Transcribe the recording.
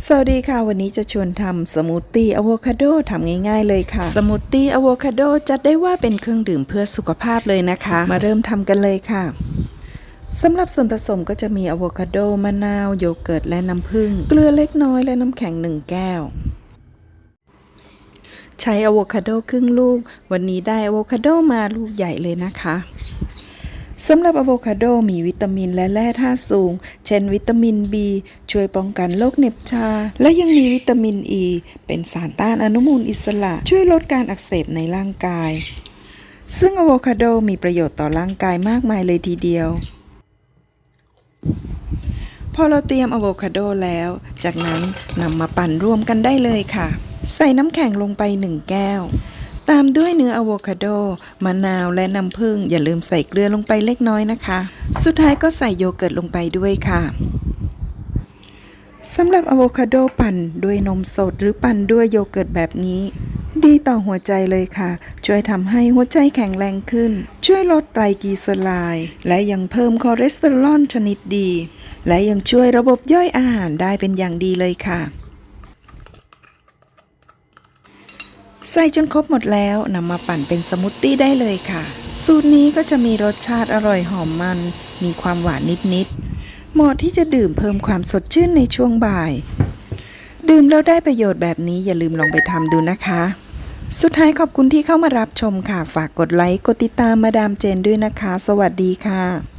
สวัสดีค่ะ วันนี้จะชวนทำสมูทตี้อะโวคาโดทำง่ายๆเลยค่ะ สมูทตี้อะโวคาโดจัดได้ว่าเป็นเครื่องดื่มเพื่อสุขภาพเลยนะคะ มาเริ่มทำกันเลยค่ะสำหรับส่วนผสมก็จะมีอะโวคาโด มะนาว โยเกิร์ต และน้ำผึ้ง เกลือเล็กน้อยและน้ำแข็งหนึ่งแก้ว ใช้อะโวคาโดครึ่งลูก วันนี้ได้อะโวคาโดมาลูกใหญ่เลยนะคะ สำหรับอะโวคาโดมีวิตามินและแร่ธาตุสูง เช่นวิตามิน B ช่วยป้องกันโรคเหน็บชา และยังมีวิตามิน E เป็นสารต้านอนุมูลอิสระ ช่วยลดการอักเสบในร่างกาย ซึ่งอะโวคาโดมีประโยชน์ต่อร่างกายมากมายเลยทีเดียว พอเราเตรียมอะโวคาโดแล้ว จากนั้นนำมาปั่นรวมกันได้เลยค่ะ ใส่น้ำแข็งลงไป1แก้ว ตามด้วยเนื้ออะโวคาโด มะนาวและน้ำผึ้งอย่าลืมใส่เกลือลงไปเล็กน้อยนะคะ สุดท้ายก็ใส่โยเกิร์ตลงไปด้วยค่ะสำหรับอะโวคาโดปั่นด้วยนมสดหรือปั่นด้วยโยเกิร์ตแบบนี้ ดีต่อหัวใจเลยค่ะ ช่วยทำให้หัวใจแข็งแรงขึ้น ช่วยลดไตรกลีเซอไรด์และยังเพิ่มคอเลสเตอรอลชนิดดี และยังช่วยระบบย่อยอาหารได้เป็นอย่างดีเลยค่ะ ใส่จนครบหมดแล้วนำมาปั่นเป็นสมูทตี้ได้เลยค่ะ สูตรนี้ก็จะมีรสชาติอร่อยหอมมัน มีความหวานนิดๆเหมาะที่จะดื่มเพิ่มความสดชื่นในช่วงบ่าย ดื่มแล้วได้ประโยชน์แบบนี้อย่าลืมลองไปทำดูนะคะ สุดท้ายขอบคุณที่เข้ามารับชมค่ะ ฝากกดไลค์ กดติดตามมาดามเจนด้วยนะคะ สวัสดีค่ะ